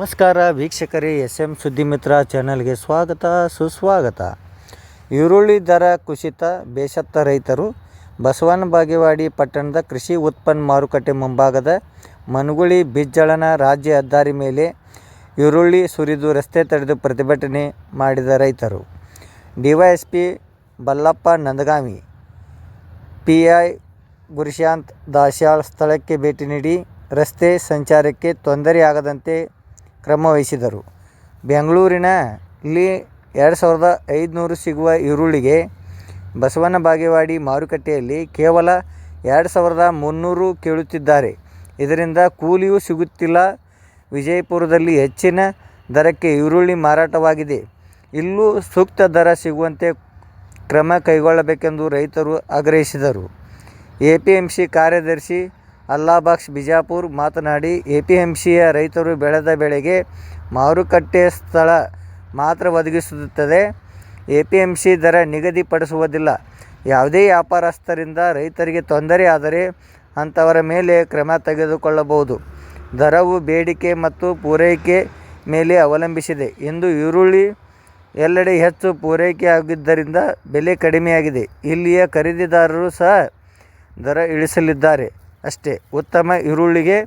ನಮಸ್ಕಾರ ವೀಕ್ಷಕರೇ S M ಸುದ್ದಿ ಮಿತ್ರ ಚಾನಲ್ಗೆ ಸ್ವಾಗತ, ಸುಸ್ವಾಗತ. ಈರುಳ್ಳಿ ದರ ಕುಸಿತ, ಬೇಸತ್ತ ರೈತರು. ಬಸವನ ಬಾಗೇವಾಡಿ ಪಟ್ಟಣದ ಕೃಷಿ ಉತ್ಪನ್ನ ಮಾರುಕಟ್ಟೆ ಮುಂಭಾಗದ ಮನುಗುಳಿ ಬಿಜ್ಜಳನ ರಾಜ್ಯ ಹೆದ್ದಾರಿ ಮೇಲೆ ಈರುಳ್ಳಿ ಸುರಿದು ರಸ್ತೆ ತಡೆದು ಪ್ರತಿಭಟನೆ ಮಾಡಿದ ರೈತರು. DYSP Ballappa Nandagami, P I Gurushant Dasyal ಸ್ಥಳಕ್ಕೆ ಭೇಟಿ ನೀಡಿ ರಸ್ತೆ ಸಂಚಾರಕ್ಕೆ ತೊಂದರೆಯಾಗದಂತೆ ಕ್ರಮ ವಹಿಸಿದರು ಬೆಂಗಳೂರಿನಲ್ಲಿ ಎರಡು ಸಾವಿರದ ಐದುನೂರು ಸಿಗುವ ಈರುಳ್ಳಿಗೆ ಬಸವನ ಬಾಗೇವಾಡಿ ಮಾರುಕಟ್ಟೆಯಲ್ಲಿ ಕೇವಲ ಎರಡು ಸಾವಿರದ ಮುನ್ನೂರು ಕೇಳುತ್ತಿದ್ದಾರೆ. ಇದರಿಂದ ಕೂಲಿಯೂ ಸಿಗುತ್ತಿಲ್ಲ. ವಿಜಯಪುರದಲ್ಲಿ ಹೆಚ್ಚಿನ ದರಕ್ಕೆ ಈರುಳ್ಳಿ ಮಾರಾಟವಾಗಿದೆ. ಇಲ್ಲೂ ಸೂಕ್ತ ದರ ಸಿಗುವಂತೆ ಕ್ರಮ ಕೈಗೊಳ್ಳಬೇಕೆಂದು ರೈತರು ಆಗ್ರಹಿಸಿದರು. ಎ ಪಿ ಎಂ ಸಿ ಕಾರ್ಯದರ್ಶಿ ಅಲ್ಲಾಬಾಕ್ಷ್ ಬಿಜಾಪುರ್ ಮಾತನಾಡಿ ಸಿಯ ರೈತರು ಬೆಳೆದ ಬೆಳೆಗೆ ಮಾರುಕಟ್ಟೆ ಸ್ಥಳ ಮಾತ್ರ ಒದಗಿಸುತ್ತದೆ. ಎಪಿಎಂಸಿ ದರ ನಿಗದಿಪಡಿಸುವುದಿಲ್ಲ. ಯಾವುದೇ ವ್ಯಾಪಾರಸ್ಥರಿಂದ ರೈತರಿಗೆ ತೊಂದರೆ ಆದರೆ ಅಂಥವರ ಮೇಲೆ ಕ್ರಮ ತೆಗೆದುಕೊಳ್ಳಬಹುದು. ದರವು ಬೇಡಿಕೆ ಮತ್ತು ಪೂರೈಕೆ ಮೇಲೆ ಅವಲಂಬಿಸಿದೆ. ಎಂದು ಈರುಳ್ಳಿ ಎಲ್ಲೆಡೆ ಹೆಚ್ಚು ಪೂರೈಕೆಯಾಗಿದ್ದರಿಂದ ಬೆಲೆ ಕಡಿಮೆಯಾಗಿದೆ. ಇಲ್ಲಿಯ ಖರೀದಿದಾರರು ಸಹ ದರ ಇಳಿಸಲಿದ್ದಾರೆ. ಅಷ್ಟೇ. ಉತ್ತಮ ಈರುಳ್ಳಿಗೆ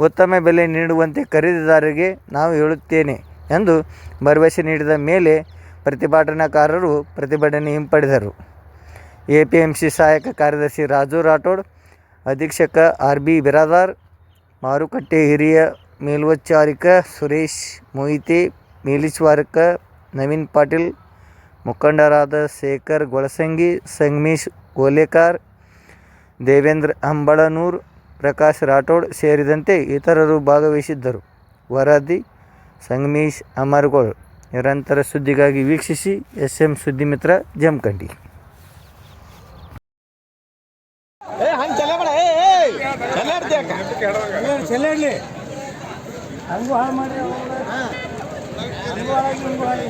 ಉತ್ತಮ ಬೆಲೆ ನೀಡುವಂತೆ ಖರೀದಿದಾರರಿಗೆ ನಾವು ಹೇಳುತ್ತೇನೆ ಎಂದು ಭರವಸೆ ನೀಡಿದ ಮೇಲೆ ಪ್ರತಿಭಟನಾಕಾರರು ಪ್ರತಿಭಟನೆ ಹಿಂಪಡೆದರು. ಎ ಪಿ ಎಂ ಸಿ ಸಹಾಯಕ ಕಾರ್ಯದರ್ಶಿ ರಾಜು ರಾಠೋಡ್, ಅಧೀಕ್ಷಕ ಆರ್ ಬಿ ಬಿರಾದಾರ್, ಮಾರುಕಟ್ಟೆ ಹಿರಿಯ ಮೇಲ್ವಚಾರಿಕ ಸುರೇಶ್ ಮೊಹಿತೆ ಮೇಲ್ವಿಚಾರಕ ನವೀನ್ ಪಾಟೀಲ್, ಮುಖಂಡರಾದ ಶೇಖರ್ ಗೊಳಸಂಗಿ, ಸಂಗಮೇಶ್ ಓಲೇಕಾರ್ ದೇವೇಂದ್ರ ಅಂಬಳನೂರ್ ಪ್ರಕಾಶ್ ರಾಠೋಡ್ ಸೇರಿದಂತೆ ಇತರರು ಭಾಗವಹಿಸಿದ್ದರು. ವರದಿ ಸಂಗಮೇಶ್ ಅಮರ್ಗೋಳ್. ನಿರಂತರ ಸುದ್ದಿಗಾಗಿ ವೀಕ್ಷಿಸಿ ಎಸ್ ಎಂ ಸುದ್ದಿ ಮಿತ್ರ ಜಮಖಂಡಿ ಏ ಹಂಗೆ ಚೆಲ್ಲಬೇಡ ಏ ಏ ಚೆಲ್ಲಾಡ್ತಿ ಅಕ್ಕ ಚೆಲ್ಲಾಡ್ಲಿ ಹಂಗೂ ಹಾಳು ಮಾಡಿ ಹಂಗೂ ಹಾಳಾಗಿ ಹಿಂಗೂ ಹಾಳಾಗಿ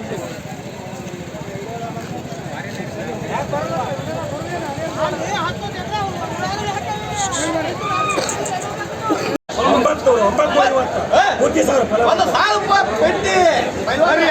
ಒಂಬತ್ತು ಒಂಬತ್ತು ಐವತ್ತು ಮೂರ್ತಿ ಸಾವಿರ ಫಲ ಒಂದು ಸಾವಿರ ರೂಪಾಯಿ ಪೆಟ್ಟಿ ಬರ್ರಿ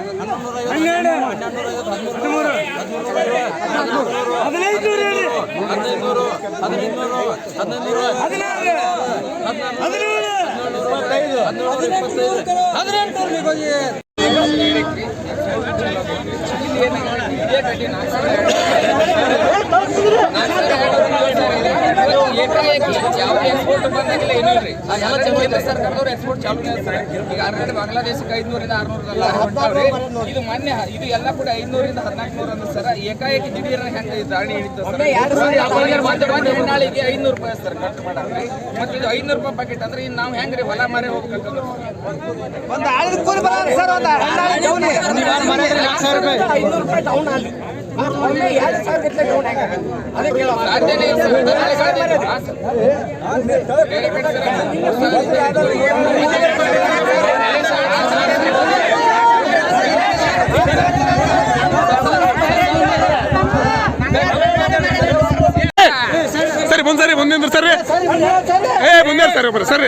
ಇನ್ನೂರು ಬರ್ರಿ ಹದಿನೆಂಟು ಐವತ್ತು ಐವತ್ತು ಇಪ್ಪತ್ತೊಂದು ಹೊರಗೆ ಏಕಾಏಕಿ ಯಾವುದೇ ಎಕ್ಸ್ಪೋರ್ಟ್ ಬಂದಾಗಿಲ್ಲ ಏನೂ ಇಲ್ರಿ. ಎಲ್ಲ ಕೇಂದ್ರ ಸರ್ಕಾರದವ್ರು ಎಕ್ಸ್ಪೋರ್ಟ್ ಚಾಲೂ ಇರ್ತಾರೆ ಈಗ ಆಲ್ರೆಡಿ ಬಾಂಗ್ಲಾದೇಶಕ್ಕೆ ಐದ್ನೂರಿಂದ ಆರ್ನೂರ ಹೊಂಟಾವ್ರಿ ಇದು ಮೊನ್ನೆ ಇದು ಎಲ್ಲ ಕೂಡ ಐದ್ನೂರಿಂದ ಹದಿನಾಲ್ಕು ನೂರ ಸರ್ ಏಕಾಏಕಿ ದಿಢೀರ್ನ ಹೆಂಗೆ ದಾಳಿ ಹಿಡಿತು ಸರ್. ನಾಳಿಗೆ ಐನೂರು ರೂಪಾಯಿ ಸರ್ ಮತ್ತೆ ಇದು ಐನೂರು ರೂಪಾಯಿ ಪ್ಯಾಕೆಟ್ ಅಂದ್ರೆ ಇನ್ನು ನಾವು ಹೆಂಗ್ರಿ ಹೊಲ ಮಾರಿ ಹೋಗ್ಬೇಕಂತಂದ್ರೆ? ಒಂದು ಆಳಿದ ಕೂಲಿ ಬರಲ್ಲ ಸರ್ ಒಂದು ಹಣ್ಣಾಳಿ ಡೌನಿ ಐನೂರು ರೂಪಾಯಿ ಡೌನ್ ಅಲ್ಲಿ ಒಮ್ಮೆ ಎರಡು ಸಾವಿರ ಗಟ್ಟಲೆ ಡೌನ್ ಆಗಿದೆ ಅದಕ್ಕೆ ಹೇಳೋ ಸಾಧ್ಯನೇ ಸರ್ ಇಲ್ಲ. ಸರ್. ಬಂದ್ ಸರಿ ಮುಂದೆ ನಿಂದ್ರು ಸರಿ ಏ ಮುಂದೆ ಸರಿ ಒಬ್ಬರು ಸರಿ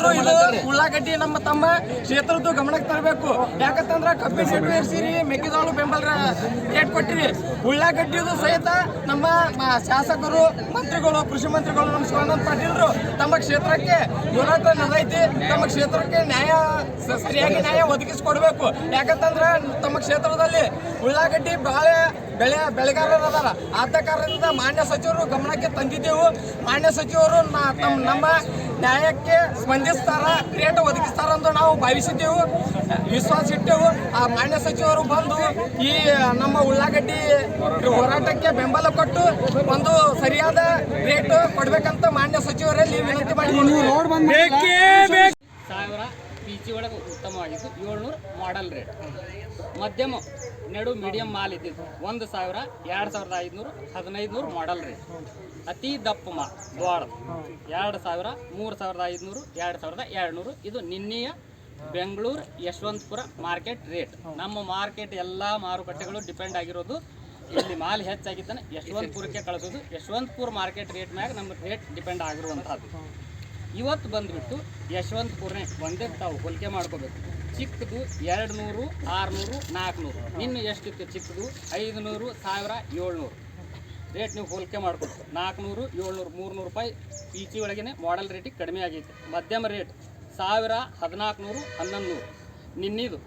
ಸಚಿವರು ಇದು ಉಳ್ಳಾಗಡ್ಡಿ ನಮ್ಮ ತಮ್ಮ ಕ್ಷೇತ್ರದ್ದು ಗಮನಕ್ಕೆ ತರಬೇಕು. ಯಾಕಂತಂದ್ರ ಕಬ್ಬಿನ ರೇಟ್ ಏರ್ಸಿರಿ ಮೆಕ್ಕೆಜೋಳ ಬೆಂಬಲ ರೇಟ್ ಕೊಟ್ಟಿರಿ ಉಳ್ಳಾಗಡ್ಡಿದು ಸಹಿತ ನಮ್ಮ ಶಾಸಕರು, ಮಂತ್ರಿಗಳು, ಕೃಷಿ ಮಂತ್ರಿಗಳು ನಮ್ಮ ಶಿವಾನಂದ ಪಾಟೀಲ್ರು ತಮ್ಮ ಕ್ಷೇತ್ರಕ್ಕೆ ಹೋರಾಟ ನಡೆದೈತಿ ತಮ್ಮ ಕ್ಷೇತ್ರಕ್ಕೆ ನ್ಯಾಯ, ಸರಿಯಾಗಿ ನ್ಯಾಯ ಒದಗಿಸಿಕೊಡ್ಬೇಕು. ಯಾಕಂತಂದ್ರ ತಮ್ಮ ಕ್ಷೇತ್ರದಲ್ಲಿ ಉಳ್ಳಾಗಡ್ಡಿ ಬಾಳೆ ಬೆಳೆ, ಬೆಳೆಗಾರರು ಅದಾರ. ಆದ ಕಾರಣದಿಂದ ಮಾನ್ಯ ಸಚಿವರು ಗಮನಕ್ಕೆ ತಂದಿದ್ದೆವು. ಮಾನ್ಯ ಸಚಿವರು ನಮ್ಮ ನ್ಯಾಯಕ್ಕೆ ಸ್ಪಂದಿಸ್ತಾರ ಕ್ರಿಯೇಟ್ ಒದಗಿಸ್ತಾರ ಅಂತ ನಾವು ಭಾವಿಸಿದ್ದೆವು. ವಿಶ್ವಾಸ ಇಟ್ಟೆವು. ಆ ಮಾನ್ಯ ಸಚಿವರು ಬಂದು ಈ ನಮ್ಮ ಉಳ್ಳಾಗಡ್ಡಿ ಹೋರಾಟಕ್ಕೆ ಬೆಂಬಲ ಕೊಟ್ಟು ಒಂದು ಸರಿಯಾದ ರೇಟ್ ಕೊಡ್ಬೇಕಂತ ಮಾನ್ಯ ಸಚಿವರಲ್ಲಿ ವಿನಂತಿ ಮಾಡಿದ್ದೀವಿ ಸಾವಿರ ಪಿ ಜಿ ಒಳಗೆ ಉತ್ತಮವಾಗಿದ್ದು ಏಳ್ನೂರು ಮಾಡಲ್ ರೇಟ್ ಮಧ್ಯಮ ನಡು ಮೀಡಿಯಂ ಮಾಲ್ ಇದ್ದಿದ್ದು ಒಂದು ಸಾವಿರ ಎರಡು ಸಾವಿರದ ಐದುನೂರು ಹದಿನೈದು ನೂರು ಮಾಡಲ್ ರೇಟ್ ಅತಿ ದಪ್ಪ ಮಾ ದ್ವಾಡ ಎರಡು ಸಾವಿರ ಮೂರು ಸಾವಿರದ ಐದುನೂರು ಎರಡು ಸಾವಿರದ ಎರಡುನೂರು. ಇದು ನಿನ್ನೆಯ ಬೆಂಗಳೂರು ಯಶವಂತಪುರ ಮಾರ್ಕೆಟ್ ರೇಟ್. ನಮ್ಮ ಮಾರ್ಕೆಟ್ ಎಲ್ಲ ಮಾರುಕಟ್ಟೆಗಳು ಡಿಪೆಂಡ್ ಆಗಿರೋದು ಇಲ್ಲಿ ಮಾಲ್ ಹೆಚ್ಚಾಗಿದ್ದಾನೆ. ಯಶವಂತಪುರಕ್ಕೆ ಕಳಿಸೋದು. ಯಶವಂತಪುರ ಮಾರ್ಕೆಟ್ ರೇಟ್ ಮ್ಯಾಗ ನಮ್ಮ ರೇಟ್ ಡಿಪೆಂಡ್ ಆಗಿರುವಂಥದ್ದು. ಇವತ್ತು ಬಂದುಬಿಟ್ಟು ಯಶವಂತಪುರನೇ ಒಂದೇ ತಾವು ಹೋಲಿಕೆ ಮಾಡ್ಕೋಬೇಕು. ಚಿಕ್ಕದು ಎರಡು ನೂರು ಆರುನೂರು ನಾಲ್ಕುನೂರು. ಇನ್ನು ಎಷ್ಟಿತ್ತು ಚಿಕ್ಕದು? ಐದುನೂರು ಸಾವಿರ ಏಳ್ನೂರು. ರೇಟ್ ನೀವು ಹೋಲಿಕೆ ಮಾಡಿಕೊಡ್ತೀವಿ ನಾಲ್ಕುನೂರು, ಏಳ್ನೂರು, ಮೂರುನೂರು ರೂಪಾಯಿ ಪಿ ಸಿ ಒಳಗೇನೆ ಮಾಡೆಲ್ ರೇಟಿಗೆ ಕಡಿಮೆ ಆಗೈತೆ. ಮಧ್ಯಮ ರೇಟ್ ಸಾವಿರ ಹದಿನಾಲ್ಕು ನೂರು ಹನ್ನೊಂದು ನೂರು ನಿನ್ನಿದು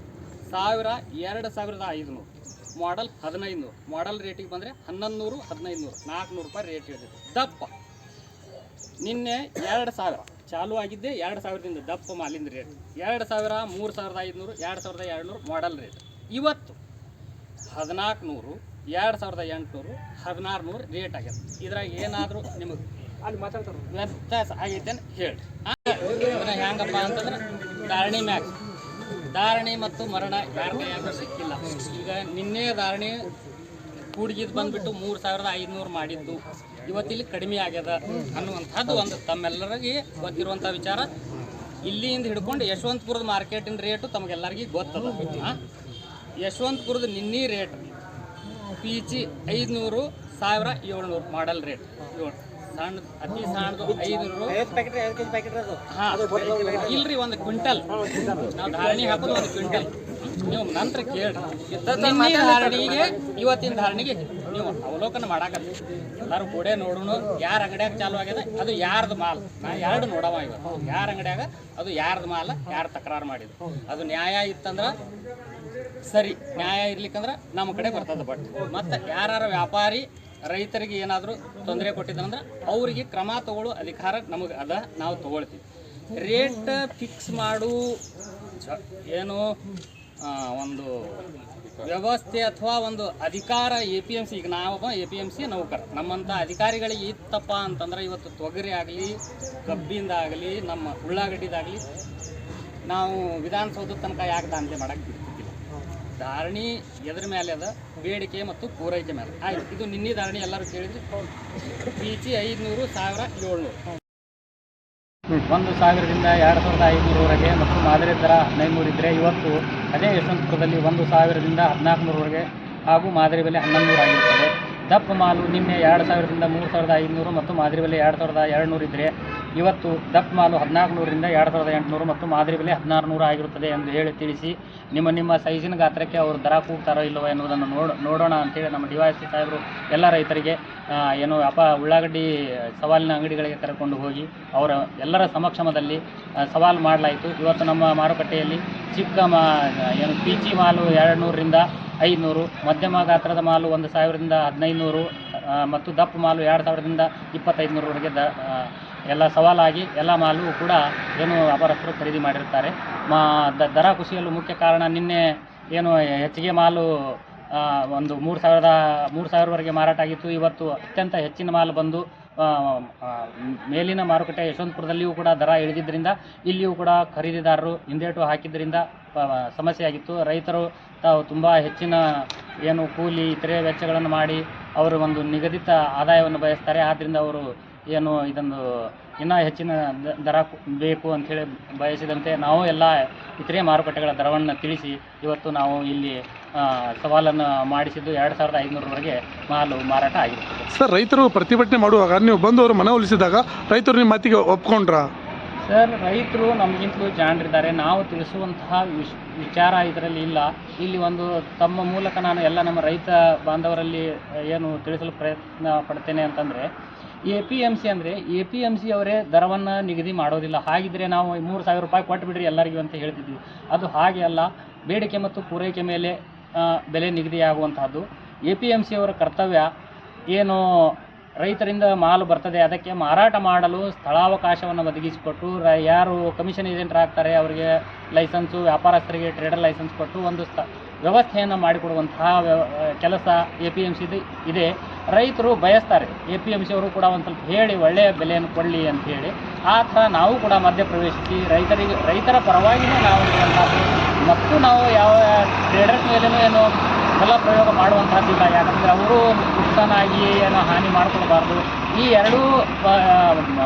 ಸಾವಿರ ಎರಡು ಸಾವಿರದ ಐದುನೂರು. ಮಾಡಲ್ ಹದಿನೈದು ನೂರು ಮಾಡೆಲ್ ರೇಟಿಗೆ ಬಂದರೆ ಹನ್ನೊಂದು ನೂರು ಹದಿನೈದು ನೂರು ನಾಲ್ಕುನೂರು ರೂಪಾಯಿ ರೇಟ್ ಇರ್ತೈತೆ ದಪ್ಪ. ನಿನ್ನೆ ಎರಡು ಸಾವಿರ. ಚಾಲೂ ಆಗಿದ್ದೆ ಎರಡು ಸಾವಿರದಿಂದ ದಪ್ಪ ಮಾಲಿಂದ ರೇಟ್ ಎರಡು ಸಾವಿರ, ಮೂರು ಸಾವಿರದ ಐದುನೂರು, ಎರಡು ಸಾವಿರದ ಎರಡುನೂರು ಮಾಡೆಲ್ ರೇಟ್ ಇವತ್ತು ಹದಿನಾಲ್ಕು ನೂರು ಎರಡು ಸಾವಿರದ ಎಂಟುನೂರು ಹದಿನಾರು ನೂರು ರೇಟ್ ಆಗ್ಯದ ಇದ್ರಾಗ ಏನಾದರೂ ನಿಮಗೆ ವ್ಯತ್ಯಾಸ ಆಗೈತೆ ಅಂತ ಹೇಳಿ ಹೆಂಗಪ್ಪ ಅಂತಂದ್ರೆ ಧಾರಣಿ ಮ್ಯಾಗ ಧಾರಣಿ ಮತ್ತು ಮರಣ ಯಾರ ಕೈಯಾಗ ಸಿಕ್ಕಿಲ್ಲ. ಈಗ ನಿನ್ನೆ ಧಾರಣಿ ಕೂಡಿಗಿದ್ದು ಬಂದ್ಬಿಟ್ಟು ಮೂರು ಸಾವಿರದ ಐದುನೂರು ಮಾಡಿದ್ದು. ಇವತ್ತಿಲ್ಲಿ ಕಡಿಮೆ ಆಗ್ಯದ ಅನ್ನುವಂಥದ್ದು ಒಂದು ತಮ್ಮೆಲ್ಲರಿಗೆ ಗೊತ್ತಿರುವಂಥ ವಿಚಾರ. ಇಲ್ಲಿಂದ ಹಿಡ್ಕೊಂಡು ಯಶವಂತಪುರದ ಮಾರ್ಕೆಟಿನ ರೇಟು ತಮಗೆಲ್ಲರಿಗೂ ಗೊತ್ತದ? ಯಶವಂತಪುರದ ನಿನ್ನೆ ರೇಟ್ ಪಿ ಜಿ ಐದುನೂರು ಸಾವಿರ ಏಳ್ನೂರು ಮಾಡಲ್ ರೇಟ್ ಏಳು ಸಣ್ಣ ಅತಿ ಸಣ್ಣದು ಐದುನೂರು. ಹಾಂ. ಇಲ್ರಿ ಒಂದು ಕ್ವಿಂಟಲ್. ನಾವು ಧಾರಣಿ ಹಾಕೋದು ಒಂದು ಕ್ವಿಂಟಲ್. ನೀವು ನಂತರ ಕೇಳ್ರಿ. ನಿನ್ನೆ ಧಾರಣಿಗೆ ಇವತ್ತಿನ ಧಾರಣಿಗೆ ನೀವು ಅವಲೋಕನ ಮಾಡಾಕ ಎಲ್ಲರೂ ಕೂಡ ನೋಡೋಣ ಯಾರ ಅಂಗಡಿಯಾಗ ಚಾಲು ಆಗ್ಯದ ಅದು ಯಾರ್ದು ಮಾಲ್? ನಾ ಎರಡು ನೋಡವ ಇವತ್ತು ಯಾರ ಅಂಗಡಿಯಾಗ ಅದು ಯಾರ್ದು ಮಾಲ್? ಯಾರು ತಕರಾರು ಮಾಡಿದ್ರು ಅದು ನ್ಯಾಯ ಇತ್ತಂದ್ರೆ ಸರಿ, ನ್ಯಾಯ ಇರ್ಲಿಕ್ಕಂದ್ರೆ ನಮ್ಮ ಕಡೆ ಬರ್ತದೆ ಬಟ್ ಮತ್ತು ಯಾರು ವ್ಯಾಪಾರಿ, ರೈತರಿಗೆ ಏನಾದರೂ ತೊಂದರೆ ಕೊಟ್ಟಿದ್ದಂದ್ರೆ ಅವರಿಗೆ ಕ್ರಮ ತಗೊಳ್ಳೋ ಅಧಿಕಾರ ನಮಗೆ ಅದ, ನಾವು ತಗೊಳ್ತೀವಿ. ರೇಟ್ ಫಿಕ್ಸ್ ಮಾಡು ಏನು ಒಂದು ವ್ಯವಸ್ಥೆ ಅಥವಾ ಒಂದು ಅಧಿಕಾರ ಎ ಪಿ ಎಂ ಸಿ ಈಗ ನಾವೊಬ್ಬ ಎ ಪಿ ಎಂ ಸಿ ನೌಕರ. ನಮ್ಮಂಥ ಅಧಿಕಾರಿಗಳಿಗೆ ಇತ್ತಪ್ಪ ಅಂತಂದ್ರೆ ಇವತ್ತು ತೊಗರಿ ಆಗಲಿ, ಕಬ್ಬಿಂದ ಆಗಲಿ, ನಮ್ಮ ಉಳ್ಳಾಗಡ್ಡಿದಾಗಲಿ, ನಾವು ವಿಧಾನಸೌಧದ ತನಕ ಯಾಕೆ ದಾಂಧಲೆ ಮಾಡಕ್ಕೆ ಧಾರಣಿ ಎದ್ರ ಮೇಲೆ ಅದ, ಬೇಡಿಕೆ ಮತ್ತು ಪೂರೈಕೆ ಮೇಲೆ ಆಯ್ತು, ಇದು ನಿನ್ನೆ ಧಾರಣಿ ಎಲ್ಲರೂ ಕೇಳಿದ್ರಿ. ಪಿ ಜಿ ಐದುನೂರು, ಸಾವಿರ, ಏಳ್ನೂರು. ಒಂದು ಸಾವಿರದಿಂದ ಎರಡು ಸಾವಿರದ ಐದುನೂರವರೆಗೆ ಮತ್ತು ಮಾದರಿ ದರ ಹದಿನೈದು ನೂರು ಇದ್ದರೆ ಇವತ್ತು ಅದೇ ಯಶವಂತಪುರದಲ್ಲಿ ಒಂದು ಸಾವಿರದಿಂದ ಹದಿನಾಲ್ಕು ನೂರವರೆಗೆ ಹಾಗೂ ಮಾದರಿ ಬೆಲೆ ಹನ್ನೊಂದು ನೂರು ಆಗಿರುತ್ತದೆ ದಪ್ಪ ಮಾಲು ನಿನ್ನೆ ಎರಡು ಸಾವಿರದಿಂದ ಮೂರು ಸಾವಿರದ ಐನೂರು ಮತ್ತು ಮಾದರಿ ಬೆಲೆ ಎರಡು ಸಾವಿರದ ಎರಡು ನೂರು ಇದ್ದರೆ ಇವತ್ತು ದಪ್ಪ ಮಾಲು ಹದಿನಾಲ್ಕು ನೂರರಿಂದ ಎರಡು ಸಾವಿರದ ಎಂಟುನೂರು ಮತ್ತು ಮಾದರಿ ಬೆಲೆ ಹದಿನಾರು ನೂರು ಆಗಿರುತ್ತದೆ ಎಂದು ಹೇಳಿ ತಿಳಿಸಿ ನಿಮ್ಮ ನಿಮ್ಮ ಸೈಜಿನ ಗಾತ್ರಕ್ಕೆ ಅವರು ದರ ಕೂಗ್ತಾರೋ ಇಲ್ಲವೋ ಎನ್ನುವುದನ್ನು ನೋಡ ನೋಡೋಣ ಅಂತೇಳಿ ನಮ್ಮ ಡಿ ವೈ ಎಲ್ಲ ರೈತರಿಗೆ ಏನು ಅಪ ಉಳ್ಳಾಗಡ್ಡಿ ಸವಾಲಿನ ಅಂಗಡಿಗಳಿಗೆ ತೆರೆಕೊಂಡು ಹೋಗಿ ಅವರ ಎಲ್ಲರ ಸಮಕ್ಷಮದಲ್ಲಿ ಸವಾಲು ಮಾಡಲಾಯಿತು. ಇವತ್ತು ನಮ್ಮ ಮಾರುಕಟ್ಟೆಯಲ್ಲಿ ಚಿಕ್ಕ ಮಾ ಏನು ಪೀಚಿ ಮಾಲು ಎರಡು ನೂರರಿಂದ ಐದುನೂರು ಮಧ್ಯಮ ಗಾತ್ರದ ಮಾಲು ಒಂದು ಸಾವಿರದಿಂದ ಹದಿನೈದುನೂರು ಮತ್ತು ದಪ್ಪ ಮಾಲು ಎರಡು ಸಾವಿರದಿಂದ ಇಪ್ಪತ್ತೈದು ನೂರವರೆಗೆ ದ ಎಲ್ಲ ಸವಾಲಾಗಿ ಎಲ್ಲ ಮಾಲು ಕೂಡ ಏನು ವ್ಯಾಪಾರಸ್ಥರು ಖರೀದಿ ಮಾಡಿರ್ತಾರೆ. ಮಾ ದರ ಕುಸಿಯಲು ಮುಖ್ಯ ಕಾರಣ ನಿನ್ನೆ ಏನು ಹೆಚ್ಚಿಗೆ ಮಾಲು ಒಂದು ಮೂರು ಸಾವಿರದ, ಮೂರು ಸಾವಿರವರೆಗೆ ಮಾರಾಟ ಆಗಿತ್ತು. ಇವತ್ತು ಅತ್ಯಂತ ಹೆಚ್ಚಿನ ಮಾಲು ಬಂದು ಮೇಲಿನ ಮಾರುಕಟ್ಟೆ ಯಶವಂತಪುರದಲ್ಲಿಯೂ ಕೂಡ ದರ ಇಳಿದಿದ್ದರಿಂದ ಇಲ್ಲಿಯೂ ಕೂಡ ಖರೀದಿದಾರರು ಹಿಂದೇಟು ಹಾಕಿದ್ದರಿಂದ ಸಮಸ್ಯೆಯಾಗಿತ್ತು ರೈತರು ತಾವು ತುಂಬ ಹೆಚ್ಚಿನ ಏನು ಕೂಲಿ ಇತರೆ ವೆಚ್ಚಗಳನ್ನು ಮಾಡಿ ಅವರು ಒಂದು ನಿಗದಿತ ಆದಾಯವನ್ನು ಬಯಸ್ತಾರೆ. ಆದ್ದರಿಂದ ಅವರು ಏನು ಇದೊಂದು ಇನ್ನೂ ಹೆಚ್ಚಿನ ದರ ಬೇಕು ಅಂಥೇಳಿ ಬಯಸಿದಂತೆ ನಾವು ಎಲ್ಲ ಇತರೆ ಮಾರುಕಟ್ಟೆಗಳ ದರವನ್ನು ತಿಳಿಸಿ ಇವತ್ತು ನಾವು ಇಲ್ಲಿ ಸವಾಲನ್ನು ಮಾಡಿಸಿದ್ದು ಎರಡು ಸಾವಿರದ ಐನೂರವರೆಗೆ ಮಾಲು ಮಾರಾಟ ಆಗಿರುತ್ತದೆ. ಸರ್ ರೈತರು ಪ್ರತಿಭಟನೆ ಮಾಡುವಾಗ ನೀವು ಬಂದು ಅವರು ಮನವೊಲಿಸಿದಾಗ ರೈತರು ನಿಮ್ಮ ಮಾತಿಗೆ ಒಪ್ಕೊಂಡ್ರಾ? ಸರ್ ರೈತರು ನಮಗಿಂತಲೂ ಜಾಣರಿದ್ದಾರೆ ನಾವು ತಿಳಿಸುವಂತಹ ವಿಶ್ ವಿಚಾರ ಇದರಲ್ಲಿ ಇಲ್ಲ. ಇಲ್ಲಿ ಒಂದು ತಮ್ಮ ಮೂಲಕ ನಾನು ಎಲ್ಲ ನಮ್ಮ ರೈತ ಬಾಂಧವರಲ್ಲಿ ಏನು ತಿಳಿಸಲು ಪ್ರಯತ್ನ ಪಡ್ತೇನೆ ಅಂತಂದರೆ ಎ ಪಿ ಎಂ ಸಿ ಅಂದರೆ ಎ ಪಿ ಎಂ ಸಿ ಅವರೇ ದರವನ್ನು ನಿಗದಿ ಮಾಡೋದಿಲ್ಲ. ಹಾಗಿದ್ರೆ ನಾವು ಮೂರು ಸಾವಿರ ರೂಪಾಯಿ ಕೊಟ್ಟುಬಿಡ್ರಿ ಎಲ್ಲರಿಗೂ ಅಂತ ಹೇಳ್ತಿದ್ವಿ. ಅದು ಹಾಗೆ ಅಲ್ಲ. ಬೇಡಿಕೆ ಮತ್ತು ಪೂರೈಕೆ ಮೇಲೆ ಬೆಲೆ ನಿಗದಿಯಾಗುವಂತಹದ್ದು. ಎ ಪಿ ಎಂ ಸಿಯವರ ಕರ್ತವ್ಯ ಏನು ರೈತರಿಂದ ಮಾಲು ಬರ್ತದೆ, ಅದಕ್ಕೆ ಮಾರಾಟ ಮಾಡಲು ಸ್ಥಳಾವಕಾಶವನ್ನು ಒದಗಿಸಿಕೊಟ್ಟು, ರ, ಯಾರು ಕಮಿಷನ್ ಏಜೆಂಟ್ರಾಗ್ತಾರೆ, ಅವರಿಗೆ ಲೈಸೆನ್ಸು, ವ್ಯಾಪಾರಸ್ಥರಿಗೆ ಟ್ರೇಡರ್ ಲೈಸೆನ್ಸ್ ಕೊಟ್ಟು ಒಂದು ಸ್ಥ ವ್ಯವಸ್ಥೆಯನ್ನು ಮಾಡಿಕೊಡುವಂತಹ ಕೆಲಸ ಎ ಪಿ ಎಂ ಸಿದು ಇದೆ. ರೈತರು ಬಯಸ್ತಾರೆ. ಎ ಪಿ ಎಂ ಸಿ ಅವರು ಕೂಡ ಒಂದು ಸ್ವಲ್ಪ ಹೇಳಿ, ಒಳ್ಳೆಯ ಬೆಲೆಯನ್ನು ಕೊಡಲಿ ಅಂತ ಹೇಳಿ. ಆ ಥರ ನಾವು ಕೂಡ ಮಧ್ಯ ಪ್ರವೇಶಿಸಿ ರೈತರಿಗೆ, ರೈತರ ಪರವಾಗಿಯೇ ನಾವು ಮತ್ತು ನಾವು ಯಾವ ಟ್ರೇಡರ್ಸ್ ಮೇಲೂ ಏನು ಬಲ ಪ್ರಯೋಗ ಮಾಡುವಂಥದ್ದಿಲ್ಲ ಯಾಕಂದರೆ ಅವರು ನುಕ್ಸಾನಾಗಿ ಏನೋ ಹಾನಿ ಮಾಡಿಕೊಳ್ಬಾರ್ದು. ಈ ಎರಡೂ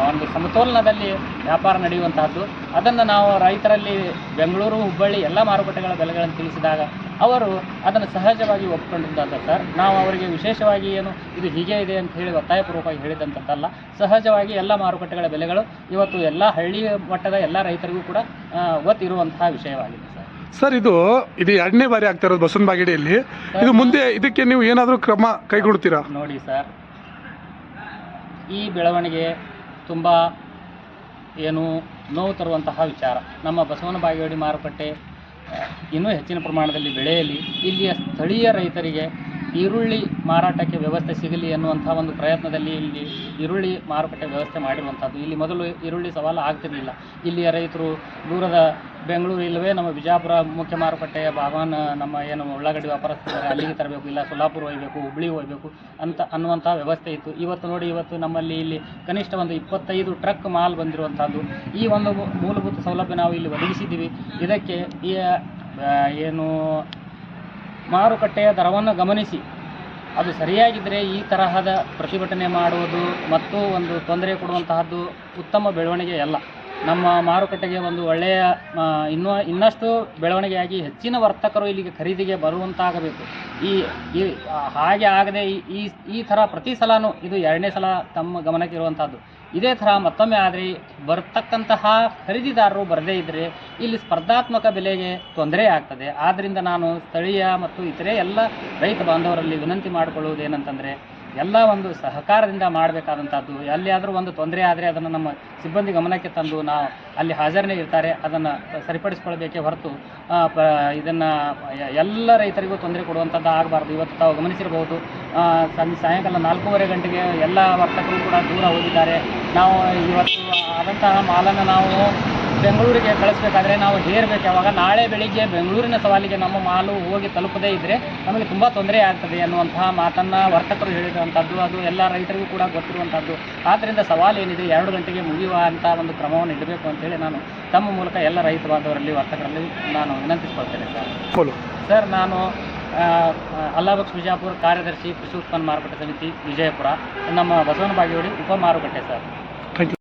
ಒಂದು ಸಮತೋಲನದಲ್ಲಿ ವ್ಯಾಪಾರ ನಡೆಯುವಂತಹದ್ದು. ಅದನ್ನು ನಾವು ರೈತರಲ್ಲಿ ಬೆಂಗಳೂರು ಹುಬ್ಬಳ್ಳಿ ಎಲ್ಲ ಮಾರುಕಟ್ಟೆಗಳ ಬೆಲೆಗಳನ್ನು ತಿಳಿಸಿದಾಗ ಅವರು ಅದನ್ನು ಸಹಜವಾಗಿ ಒಪ್ಕೊಂಡಿದ್ದಲ್ಲ ಸರ್. ನಾವು ಅವರಿಗೆ ವಿಶೇಷವಾಗಿ ಏನು ಇದು ಹೀಗೆ ಇದೆ ಅಂತ ಹೇಳಿ ಒತ್ತಾಯಪೂರ್ವಕವಾಗಿ ಹೇಳಿದಂಥದ್ದಲ್ಲ. ಸಹಜವಾಗಿ ಎಲ್ಲ ಮಾರುಕಟ್ಟೆಗಳ ಬೆಲೆಗಳು ಇವತ್ತು ಎಲ್ಲ ಹಳ್ಳಿ ಮಟ್ಟದ ಎಲ್ಲ ರೈತರಿಗೂ ಕೂಡ ಗೊತ್ತಿರುವಂತಹ ವಿಷಯವಾಗಿದೆ ಸರ್. ಸರ್ ಇದು ಇದು ಎರಡನೇ ಬಾರಿ ಆಗ್ತಾ ಇರೋದು ಬಸವನ ಬಾಗಿಡಿಯಲ್ಲಿ. ಇದು ಮುಂದೆ ಇದಕ್ಕೆ ನೀವು ಏನಾದರೂ ಕ್ರಮ ಕೈಗೊಳ್ತೀರಾ? ನೋಡಿ ಸರ್ ಈ ಬೆಳವಣಿಗೆ ತುಂಬ ಏನು ನೋವು ತರುವಂತಹ ವಿಚಾರ. ನಮ್ಮ ಬಸವನ ಬಾಗೇವಾಡಿ ಮಾರುಕಟ್ಟೆ, ಇನ್ನೂ ಹೆಚ್ಚಿನ ಪ್ರಮಾಣದಲ್ಲಿ ಬೆಳೆಯಲಿ ಇಲ್ಲಿಯ ಸ್ಥಳೀಯ ರೈತರಿಗೆ ಈರುಳ್ಳಿ ಮಾರಾಟಕ್ಕೆ ವ್ಯವಸ್ಥೆ ಸಿಗಲಿ ಅನ್ನುವಂಥ ಒಂದು ಪ್ರಯತ್ನದಲ್ಲಿ ಇಲ್ಲಿ ಈರುಳ್ಳಿ ಮಾರುಕಟ್ಟೆ ವ್ಯವಸ್ಥೆ ಮಾಡಿರುವಂಥದ್ದು. ಇಲ್ಲಿ ಮೊದಲು ಈರುಳ್ಳಿ ಸವಾಲು ಆಗ್ತಿರಲಿಲ್ಲ. ಇಲ್ಲಿಯ ರೈತರು ದೂರದ ಬೆಂಗಳೂರು ಇಲ್ಲವೇ, ನಮ್ಮ ಬಿಜಾಪುರ ಮುಖ್ಯ ಮಾರುಕಟ್ಟೆಯ ಭಾಗವನ್ನ ನಮ್ಮ ಏನು ಉಳ್ಳಾಗಡ್ಡಿ ವ್ಯಾಪಾರಸ್ಥರು ಅಲ್ಲಿಗೆ ತರಬೇಕು, ಇಲ್ಲ ಸೊಲ್ಲಾಪುರ ಹೋಗಬೇಕು, ಹುಬ್ಳಿ ಹೋಗಬೇಕು ಅಂತ ಅನ್ನುವಂಥ ವ್ಯವಸ್ಥೆ ಇತ್ತು. ಇವತ್ತು ನೋಡಿ, ಇವತ್ತು ನಮ್ಮಲ್ಲಿ ಇಲ್ಲಿ ಕನಿಷ್ಠ ಒಂದು ಇಪ್ಪತ್ತೈದು ಟ್ರಕ್ ಮಾಲ್ ಬಂದಿರುವಂಥದ್ದು. ಈ ಒಂದು ಮೂಲಭೂತ ಸೌಲಭ್ಯ ನಾವು ಇಲ್ಲಿ ಒದಗಿಸಿದ್ದೀವಿ. ಇದಕ್ಕೆ ಈ ಏನು ಮಾರುಕಟ್ಟೆಯ ದರವನ್ನು ಗಮನಿಸಿ. ಅದು ಸರಿಯಾಗಿದ್ದರೆ ಈ ತರಹದ ಪ್ರತಿಭಟನೆ ಮಾಡುವುದು ಮತ್ತು ಒಂದು ತೊಂದರೆ ಕೊಡುವಂತಹದ್ದು ಉತ್ತಮ ಬೆಳವಣಿಗೆ ಅಲ್ಲ. ನಮ್ಮ ಮಾರುಕಟ್ಟೆಗೆ ಒಂದು ಒಳ್ಳೆಯ ಇನ್ನೂ, ಇನ್ನಷ್ಟು ಬೆಳವಣಿಗೆಯಾಗಿ ಹೆಚ್ಚಿನ ವರ್ತಕರು ಇಲ್ಲಿಗೆ ಖರೀದಿಗೆ ಬರುವಂತಾಗಬೇಕು. ಈ ಈ ಹಾಗೆ ಆಗದೆ ಈ ಈ ಥರ ಪ್ರತಿ ಸಲನೂ ಇದು ಎರಡನೇ ಸಲ ತಮ್ಮ ಗಮನಕ್ಕೆ ಇರುವಂಥದ್ದು ಇದೇ ಥರ ಮತ್ತೊಮ್ಮೆ ಆದರೆ ಬರ್ತಕ್ಕಂತಹ ಖರೀದಿದಾರರು ಬರದೇ ಇದ್ದರೆ ಇಲ್ಲಿ ಸ್ಪರ್ಧಾತ್ಮಕ ಬೆಲೆಗೆ ತೊಂದರೆ ಆಗ್ತದೆ. ಆದ್ದರಿಂದ ನಾನು ಸ್ಥಳೀಯ ಮತ್ತು ಇತರೆ ಎಲ್ಲ ರೈತ ಬಾಂಧವರಲ್ಲಿ ವಿನಂತಿ ಮಾಡಿಕೊಳ್ಳುವುದೇನಂತಂದರೆ ಎಲ್ಲ ಒಂದು ಸಹಕಾರದಿಂದ ಮಾಡಬೇಕಾದಂಥದ್ದು ಎಲ್ಲಿಯಾದರೂ ಒಂದು ತೊಂದರೆ ಆದರೆ ಅದನ್ನು ನಮ್ಮ ಸಿಬ್ಬಂದಿ ಗಮನಕ್ಕೆ ತಂದು ನಾವು ಅಲ್ಲಿ ಹಾಜರನೇ ಇರ್ತಾರೆ, ಅದನ್ನು ಸರಿಪಡಿಸ್ಕೊಳ್ಬೇಕೇ ಹೊರತು ಇದನ್ನು ಎಲ್ಲ ರೈತರಿಗೂ ತೊಂದರೆ ಕೊಡುವಂಥದ್ದು ಆಗಬಾರ್ದು. ಇವತ್ತು ತಾವು ಗಮನಿಸಿರಬಹುದು ಸಾಯಂಕಾಲ ನಾಲ್ಕೂವರೆ ಗಂಟೆಗೆ ಎಲ್ಲ ವರ್ತಕರು ಕೂಡ ದೂರ ಹೋಗಿದ್ದಾರೆ. ನಾವು ಇವತ್ತು ಆದಂತಹ ಮಾಲನ್ನು ನಾವು ಬೆಂಗಳೂರಿಗೆ ಕಳಿಸ್ಬೇಕಾದ್ರೆ ನಾವು ಹೇರಬೇಕು. ಯಾವಾಗ? ನಾಳೆ ಬೆಳಿಗ್ಗೆ ಬೆಂಗಳೂರಿನ ಸವಾಲಿಗೆ ನಮ್ಮ ಮಾಲು ಹೋಗಿ ತಲುಪದೇ ಇದ್ದರೆ ನಮಗೆ ತುಂಬ ತೊಂದರೆ ಆಗ್ತದೆ ಅನ್ನುವಂತಹ ಮಾತನ್ನು ವರ್ತಕರು ಹೇಳಿರುವಂಥದ್ದು ಅದು ಎಲ್ಲ ರೈತರಿಗೂ ಕೂಡ ಗೊತ್ತಿರುವಂಥದ್ದು ಆದ್ದರಿಂದ ಸವಾಲು ಏನಿದೆ? ಎರಡು ಗಂಟೆಗೆ ಮುಗಿಯುವ ಅಂತ ಒಂದು ಕ್ರಮವನ್ನು ಇಡಬೇಕು ಅಂತೇಳಿ ನಾನು ತಮ್ಮ ಮೂಲಕ ಎಲ್ಲ ರೈತ ಬಾಂಧವರಲ್ಲಿ ವರ್ತಕರಲ್ಲಿ ನಾನು ವಿನಂತಿಸಿಕೊಳ್ತೇನೆ ಸರ್. ಸರ್ ನಾನು ಅಲ್ಲಾಬಕ್ಸ್ ವಿಜಯಪುರ ಬಿಜಾಪುರ ಕಾರ್ಯದರ್ಶಿ ಕೃಷಿ ಉತ್ಪನ್ನ ಮಾರುಕಟ್ಟೆ ಸಮಿತಿ ವಿಜಯಪುರ ನಮ್ಮ ಬಸವನ ಬಾಗೇವಾಡಿ ಉಪ ಮಾರುಕಟ್ಟೆ ಸರ್.